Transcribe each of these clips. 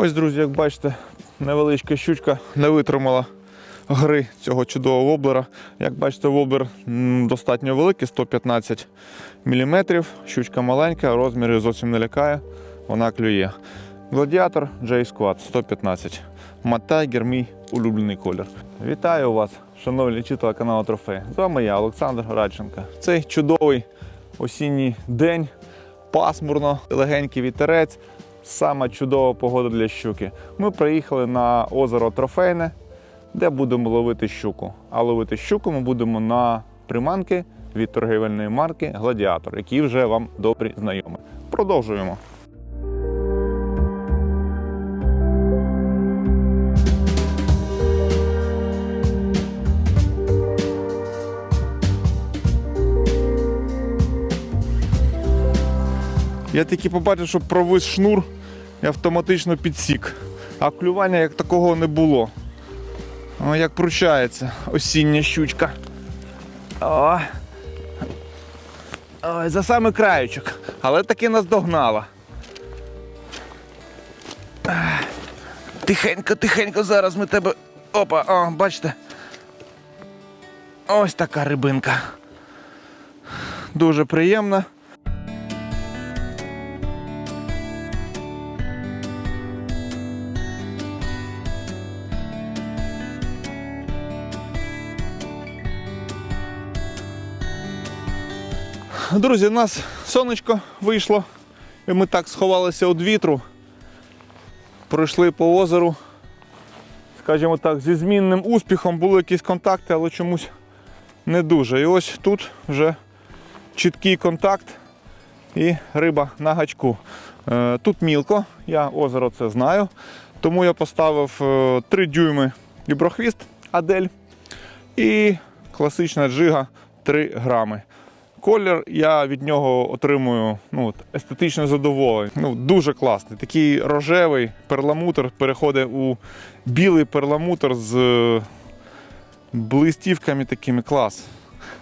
Ось, друзі, як бачите, невеличка щучка не витримала гри цього чудового воблера. Як бачите, воблер достатньо великий, 115 мм. Щучка маленька, розміри зовсім не лякає, вона клює. Гладіатор J-Squad 115. Маттайгер мій улюблений колір. Вітаю вас, шановні читали каналу Трофей. З вами я, Олександр Радченко. Цей чудовий осінній день, пасмурно, легенький вітерець. Саме чудова погода для щуки. Ми приїхали на озеро Трофейне, де будемо ловити щуку. А ловити щуку ми будемо на приманки від торгівельної марки Гладіатор, які вже вам добрі знайомі. Продовжуємо. Я тільки побачив, що провис шнур і автоматично підсік. А клювання як такого не було. О, як пручається осіння щучка. О. Ой, за саме краючок. Але таки нас догнала. Тихенько, тихенько, зараз ми тебе. Опа, о, бачите. Ось така рибинка. Дуже приємна. Друзі, у нас сонечко вийшло, і ми так сховалися від вітру. Пройшли по озеру. Скажімо так, зі змінним успіхом були якісь контакти, але чомусь не дуже. І ось тут вже чіткий контакт і риба на гачку. Е, Тут мілко, я озеро це знаю. Тому я поставив 3 дюйми віброхвіст Адель і класична джига 3 грами. Колір я від нього отримую ну, естетичне задоволення. Ну, дуже класний. Такий рожевий перламутр переходить у білий перламутр з е, блистівками такими клас.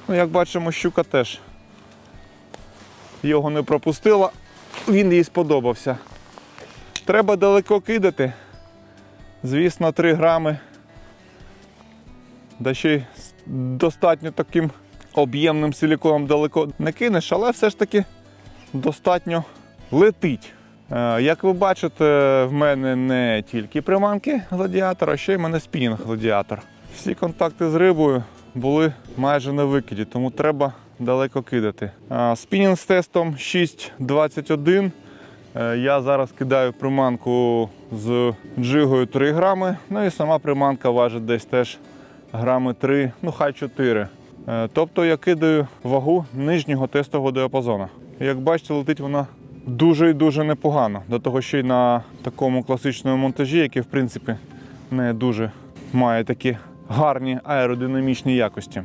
Ну, як бачимо, щука теж його не пропустила, він їй сподобався. Треба далеко кидати. Звісно, 3 грами. Да ще й достатньо таким об'ємним силіконом далеко не кинеш, але все ж таки достатньо летить. Е, Як ви бачите, в мене не тільки приманки гладіатора, а ще й в мене спінінг гладіатор. Всі контакти з рибою були майже на викиді, тому треба далеко кидати. Е, Спінінг з тестом 6.21. Е, Я зараз кидаю приманку з джигою 3 грами. Ну і сама приманка важить десь теж грами 3, ну хай 4. Е, Тобто я кидаю вагу нижнього тестового діапазону. Як бачите, летить вона дуже і дуже непогано. До того ще й на такому класичному монтажі, який в принципі не дуже має такі гарні аеродинамічні якості.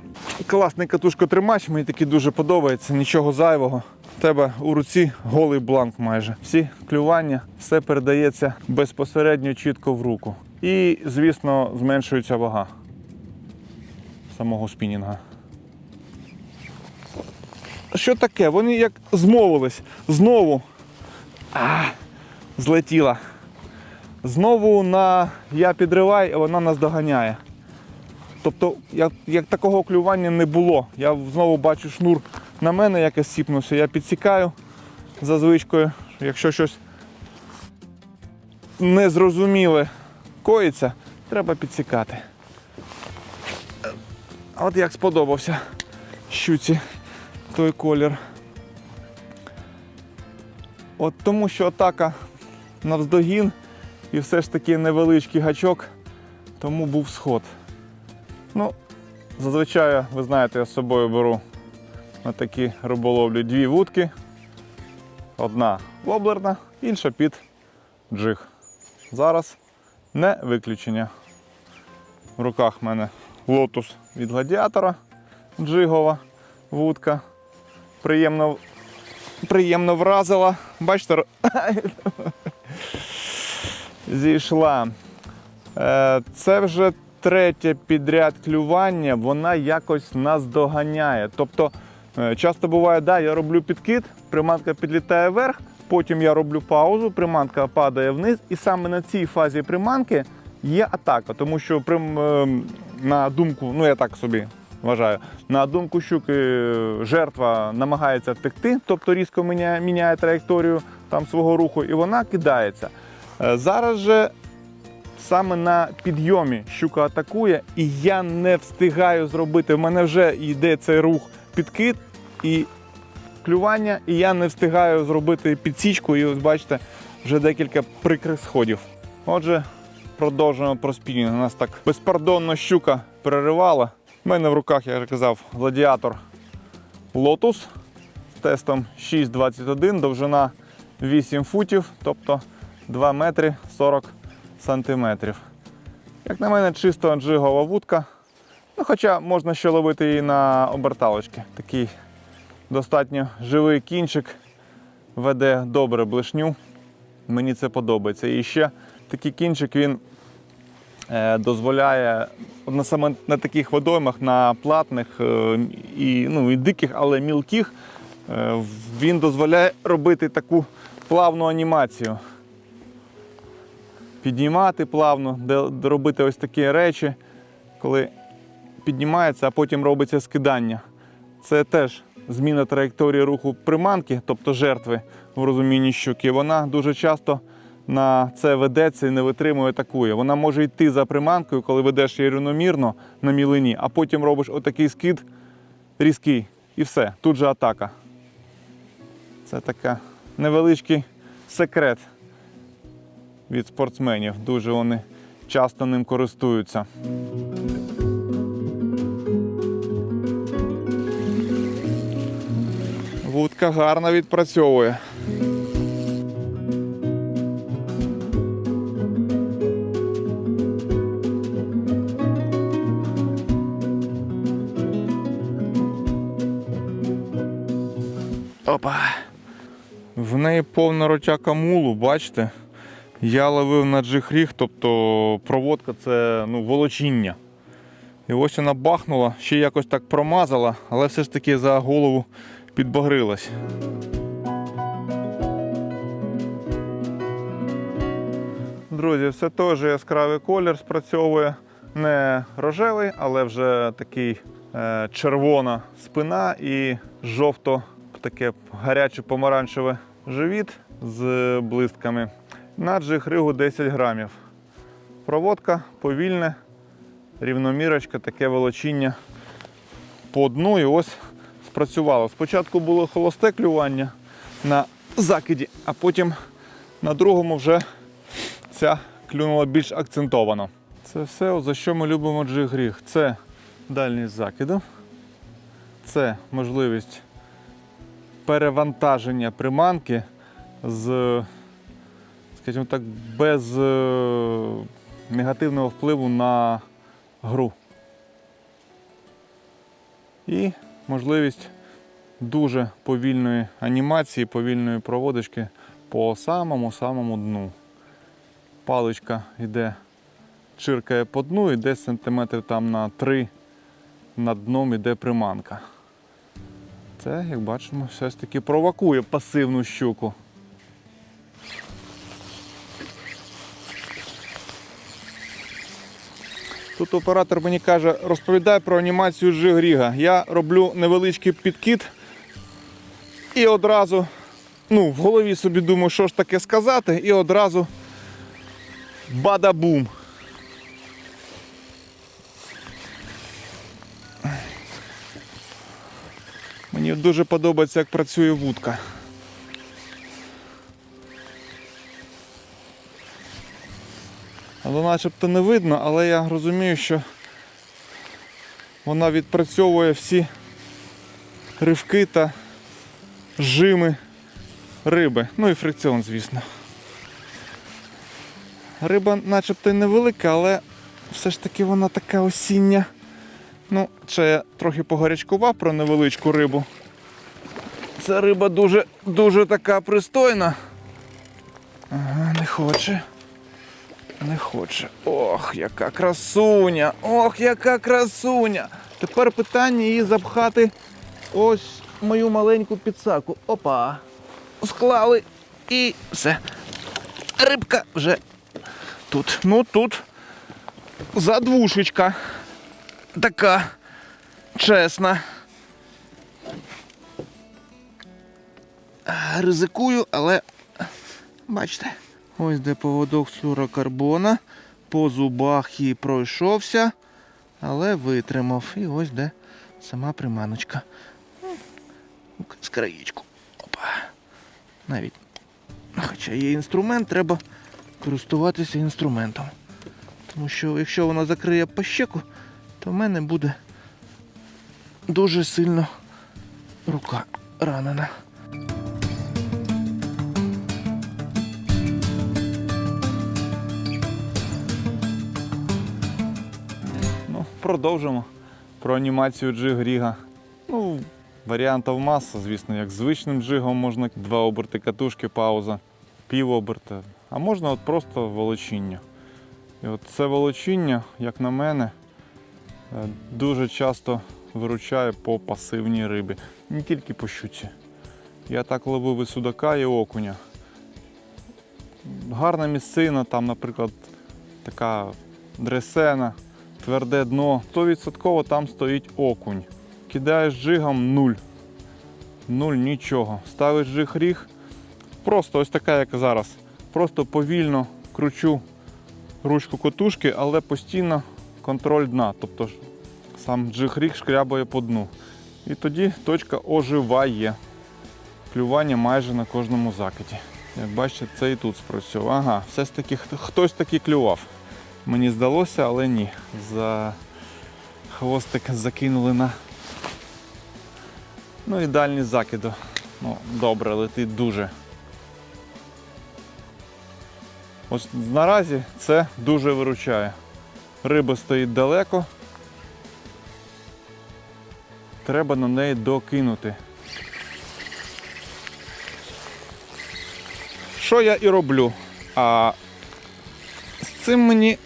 Класний катушкотримач, мені такий дуже подобається, нічого зайвого. В тебе у руці голий бланк майже. Всі клювання, все передається безпосередньо чітко в руку. І, звісно, зменшується вага самого спінінга. Що таке? Вони як змовились. Знову а, злетіла. Знову на я підриваю, а вона нас доганяє. Тобто, як, як такого клювання не було. Я знову бачу шнур на мене, якось сіпнувся. Я підсікаю за звичкою. Якщо щось незрозуміле коїться, треба підсікати. От як сподобався щуці той колір. От тому що атака навздогін і все ж таки невеличкий гачок, тому був сход. Ну, зазвичай, ви знаєте, я з собою беру на такі риболовлі дві вудки. Одна воблерна, інша під джиг. Зараз не виключення. В руках в мене лотус від гладіатора джигова вудка. Приємно, приємно вразила. Бачите, зійшла. Е, Це вже третє підряд клювання, вона якось нас доганяє. Тобто, е, часто буває, да, я роблю підкид, приманка підлітає вверх, Потім я роблю паузу, приманка падає вниз, і саме на цій фазі приманки є атака, тому що ем, на думку, ну я так собі вважаю, на думку щуки жертва намагається втекти, тобто різко міняє, міняє траєкторію там свого руху, і вона кидається. Е, Зараз же саме на підйомі щука атакує, і я не встигаю зробити. В мене вже йде цей рух підкид і клювання, і я не встигаю зробити підсічку. І ось бачите, вже декілька прикрих сходів. Отже, продовжуємо про спінінг. У нас так безпардонно щука переривала. У мене в руках, я вже казав, гладіатор Lotus з тестом 6,21, довжина 8 футів, тобто 2 метри 40 сантиметрів. Як на мене, чисто джигова вудка. Ну, хоча можна ще ловити її на оберталочки. Такий достатньо живий кінчик, веде добре блишню. Мені це подобається. І ще такий кінчик він дозволяє на саме на таких водоймах, на платних е, і, ну, і диких, але мілких, е, він дозволяє робити таку плавну анімацію. Піднімати плавно, робити ось такі речі, коли піднімається, а потім робиться скидання. Це теж зміна траєкторії руху приманки, тобто жертви в розумінні щуки. Вона дуже часто на це ведеться і не витримує, атакує. Вона може йти за приманкою, коли ведеш її рівномірно на мілині, а потім робиш отакий скид різкий. І все, тут же атака. Це така невеличкий секрет від спортсменів. Дуже вони часто ним користуються. Вудка гарно відпрацьовує. Опа. В неї повна ротяка мулу, бачите? Я ловив на джихріг, тобто проводка це ну, волочіння. І ось вона бахнула, ще якось так промазала, але все ж таки за голову підбагрилась. Друзі, все теж яскравий колір спрацьовує. Не рожевий, але вже такий е, червона спина і жовто таке гаряче помаранчеве живіт з блистками. На джихригу 10 грамів. Проводка повільне, рівномірочка, таке волочіння по дну і ось спрацювало. Спочатку було холосте клювання на закиді, а потім на другому вже ця клюнула більш акцентовано. Це все, за що ми любимо джигріг. Це дальність закиду, це можливість перевантаження приманки з, скажімо так, без е, негативного впливу на гру. І можливість дуже повільної анімації, повільної проводочки по самому-самому дну. Паличка йде, чиркає по дну і десь сантиметрів там на 3 над дном іде приманка. Це, як бачимо, все ж таки провокує пасивну щуку. Тут оператор мені каже, розповідай про анімацію Жигріга. Я роблю невеличкий підкид і одразу, ну, в голові собі думаю, що ж таке сказати, і одразу бада-бум. Мені дуже подобається, як працює вудка. Але начебто не видно, але я розумію, що вона відпрацьовує всі ривки та жими риби. Ну і фрикціон, звісно. Риба начебто й невелика, але все ж таки вона така осіння. Ну, це я трохи погарячкував про невеличку рибу. Ця риба дуже, дуже така пристойна. Ага, не хоче. Не хоче. Ох, яка красуня! Ох, яка красуня! Тепер питання її запхати ось мою маленьку підсаку. Опа! Склали І все. Рибка вже тут. Ну тут задвушечка. Така чесна. Ризикую, але бачите, ось де поводок з флюрокарбона. По зубах і пройшовся, але витримав. І ось де сама приманочка. З краєчку. Опа. Навіть. Хоча є інструмент, треба користуватися інструментом. Тому що якщо вона закриє пащеку, то в мене буде дуже сильно рука ранена. Ну, продовжимо про анімацію джиг-ріга. Ну, варіантів маса, звісно, як звичним джигом можна два оберти катушки, пауза, пів оберта. А можна от просто волочіння. І от це волочіння, як на мене, дуже часто виручає по пасивній рибі. Не тільки по щуці. Я так ловив і судака, і окуня. Гарна місцина, там, наприклад, така дресена, тверде дно. 100% там стоїть окунь. Кидаєш джигом нуль. Нуль нічого. Ставиш джиг ріг. Просто ось така, як зараз. Просто повільно кручу ручку котушки, але постійно контроль дна. Тобто сам джиг ріг шкрябає по дну. І тоді точка оживає. Клювання майже на кожному закиді. Як бачите, це і тут спрацьовував. Ага, все ж таки хтось таки клював. Мені здалося, але ні. За хвостик закинули на. Ну і дальні закиду. Ну, добре, летить дуже. Ось наразі це дуже виручає. Риба стоїть далеко. Треба на неї докинути. Що я і роблю? А з цим мені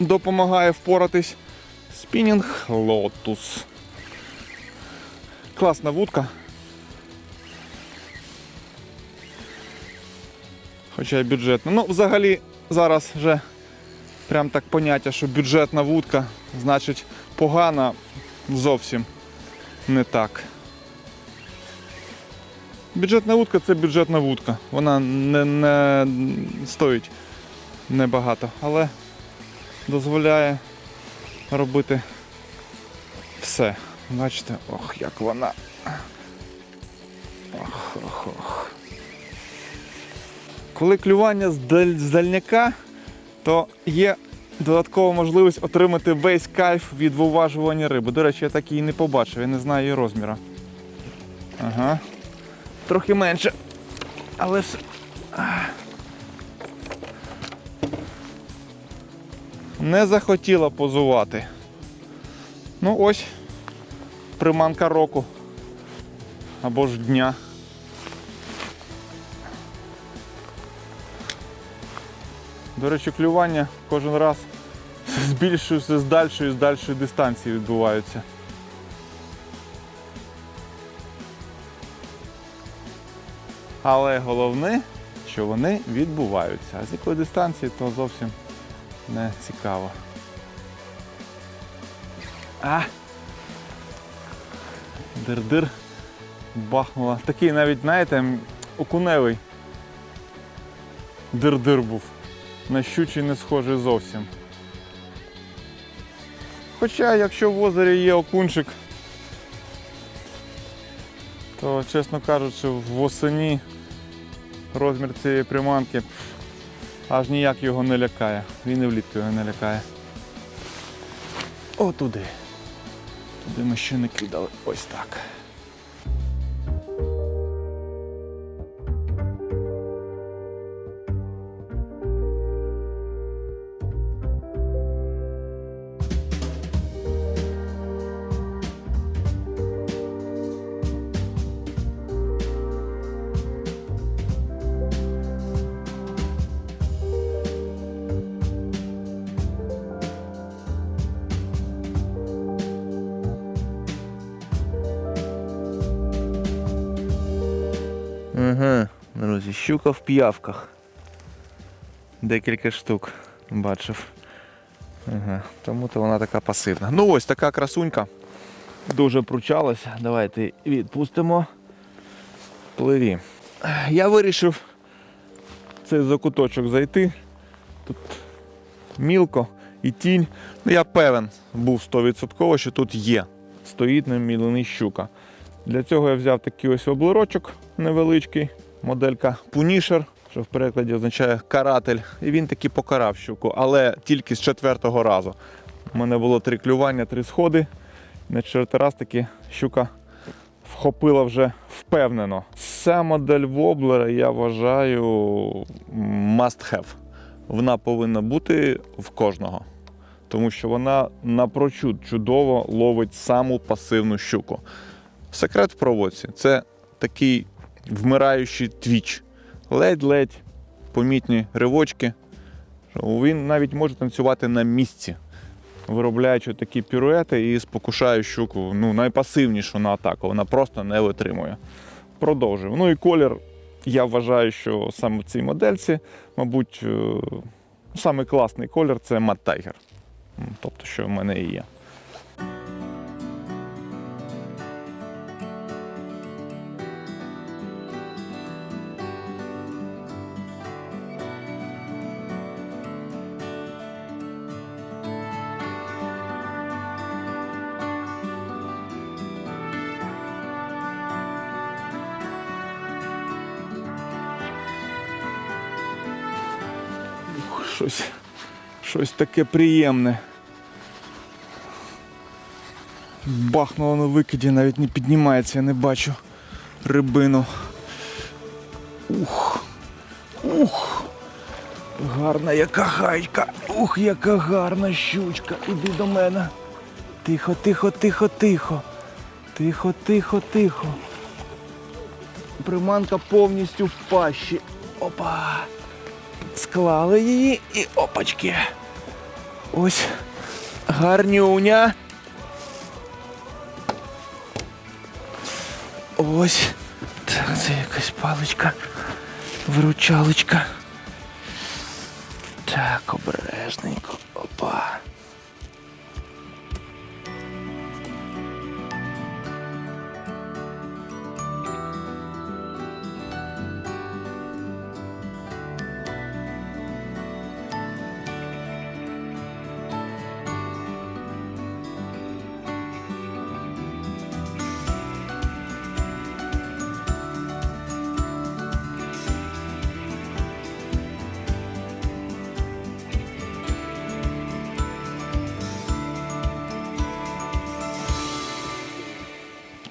допомагає впоратись спінінг Lotus. Класна вудка. Хоча й бюджетна. Ну, взагалі, зараз вже прям так поняття, що бюджетна вудка, значить погана зовсім не так. Бюджетна вудка це бюджетна вудка. Вона не, не стоїть небагато, але дозволяє робити все. Бачите, ох, як вона. Ох, ох, ох. Коли клювання з, даль... з дальняка, то є додаткова можливість отримати весь кайф від виважування риби. До речі, я так її не побачив, я не знаю її розміру. Ага. Трохи менше. Але все. Не захотіла позувати. Ну ось приманка року. Або ж дня. До речі, клювання кожен раз з більшою, з дальшою, з дальшої дистанції відбуваються. Але головне, що вони відбуваються. А з якої дистанції, то зовсім не цікаво. А! Дир-дир бахнула. Такий навіть, знаєте, окуневий дир-дир був. На щучий не схожий зовсім. Хоча, якщо в озері є окунчик, то, чесно кажучи, восені розмір цієї приманки аж ніяк його не лякає. Він і влітку його не лякає. О, туди. Туди ми ще не кидали. Ось так. Щука в п'явках. Декілька штук бачив. Ага, тому то вона така пасивна. Ну ось така красунька. Дуже пручалася. Давайте відпустимо. Пливі. Я вирішив цей закуточок зайти. Тут мілко і тінь. Ну, я певен був 100%, що тут є. Стоїть на щука. Для цього я взяв такий ось облирочок невеличкий, моделька Punisher, що в перекладі означає каратель. І він таки покарав щуку, але тільки з четвертого разу. У мене було три клювання, три сходи. На четвертий раз таки щука вхопила вже впевнено. Ця модель воблера, я вважаю, must have. Вона повинна бути в кожного. Тому що вона напрочуд чудово ловить саму пасивну щуку. Секрет в проводці це такий вмираючий твіч. Ледь-ледь помітні ривочки. Він навіть може танцювати на місці, виробляючи такі піруети і спокушає щуку ну, найпасивнішу на атаку. Вона просто не витримує. Продовжую. Ну і колір, я вважаю, що саме в цій модельці, мабуть, е, самий класний колір це Tiger. Тобто, що в мене і є. Щось, щось таке приємне. Бахнуло на викиді, навіть не піднімається, я не бачу рибину. Ух. Ух. Гарна яка гайка. Ух, яка гарна щучка. Іди до мене. Тихо, тихо, тихо, тихо. Тихо, тихо, тихо. Приманка повністю в пащі. Опа. Склали її і опачки. Ось гарнюня. Ось. Так, це якась паличка. Виручалочка. Так, обережненько.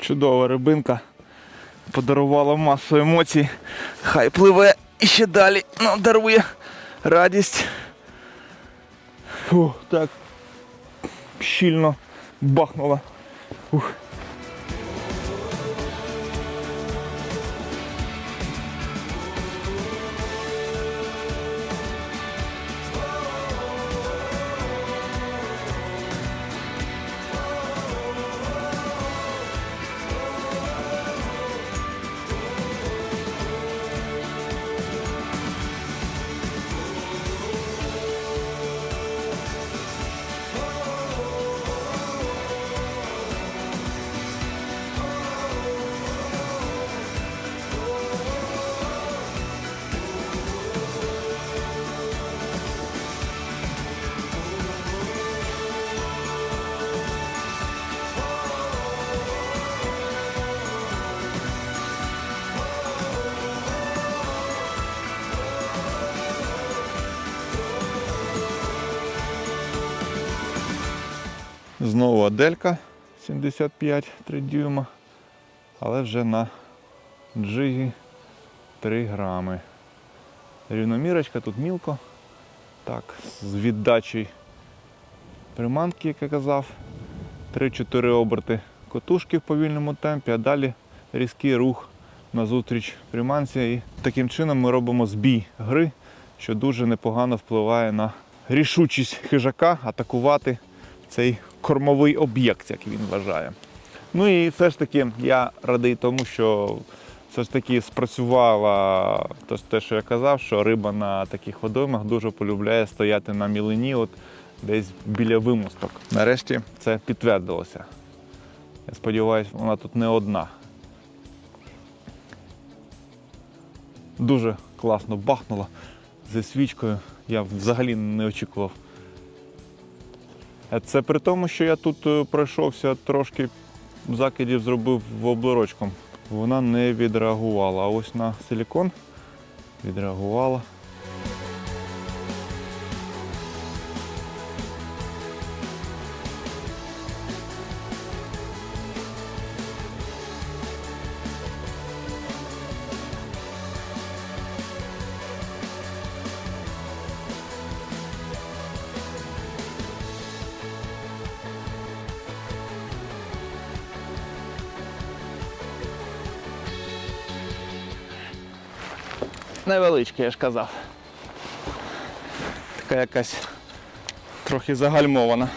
Чудова рибинка. Подарувала масу емоцій. Хай пливе і ще далі нам дарує радість. Фу, так щільно бахнула. Ух. Знову Аделька 75 3 дюйма, але вже на джигі 3 грами. Рівномірочка тут мілко. Так, з віддачею приманки, як я казав. 3-4 оберти котушки в повільному темпі, а далі різкий рух назустріч приманці. І таким чином ми робимо збій гри, що дуже непогано впливає на рішучість хижака атакувати цей кормовий об'єкт, як він вважає. Ну і все ж таки я радий тому, що все ж таки спрацювала то те, що я казав, що риба на таких водоймах дуже полюбляє стояти на мілині, от десь біля вимосток. Нарешті це підтвердилося. Я сподіваюся, вона тут не одна. Дуже класно бахнула зі свічкою. Я взагалі не очікував. Це при тому, що я тут е, пройшовся трошки закидів зробив в облорочком. Вона не відреагувала. А ось на силікон відреагувала. Невеличка, я ж казав. Така якась трохи загальмована.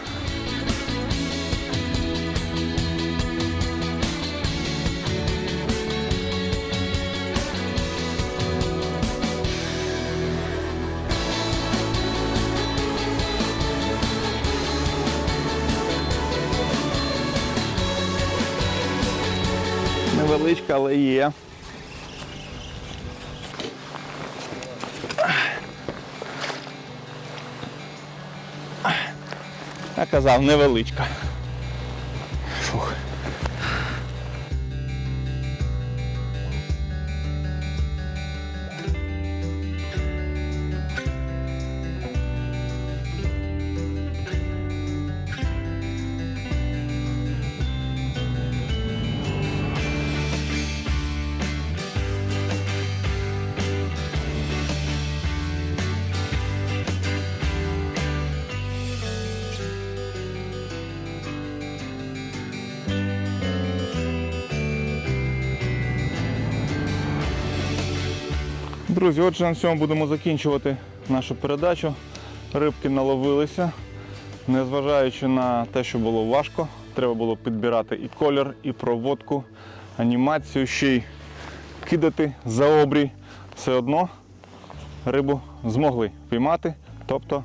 Невеличка, але є. Я казав, невеличка. Друзі, отже, на цьому будемо закінчувати нашу передачу. Рибки наловилися. Незважаючи на те, що було важко, треба було підбирати і колір, і проводку, анімацію, ще й кидати за обрій. Все одно рибу змогли піймати, тобто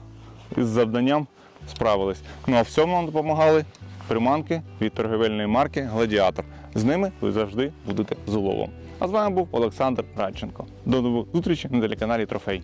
із завданням справились. Ну а в цьому нам допомагали приманки від торговельної марки Гладіатор. З ними ви завжди будете з уловом. А з вами був Олександр Радченко. До нових зустрічей на телеканалі Трофей.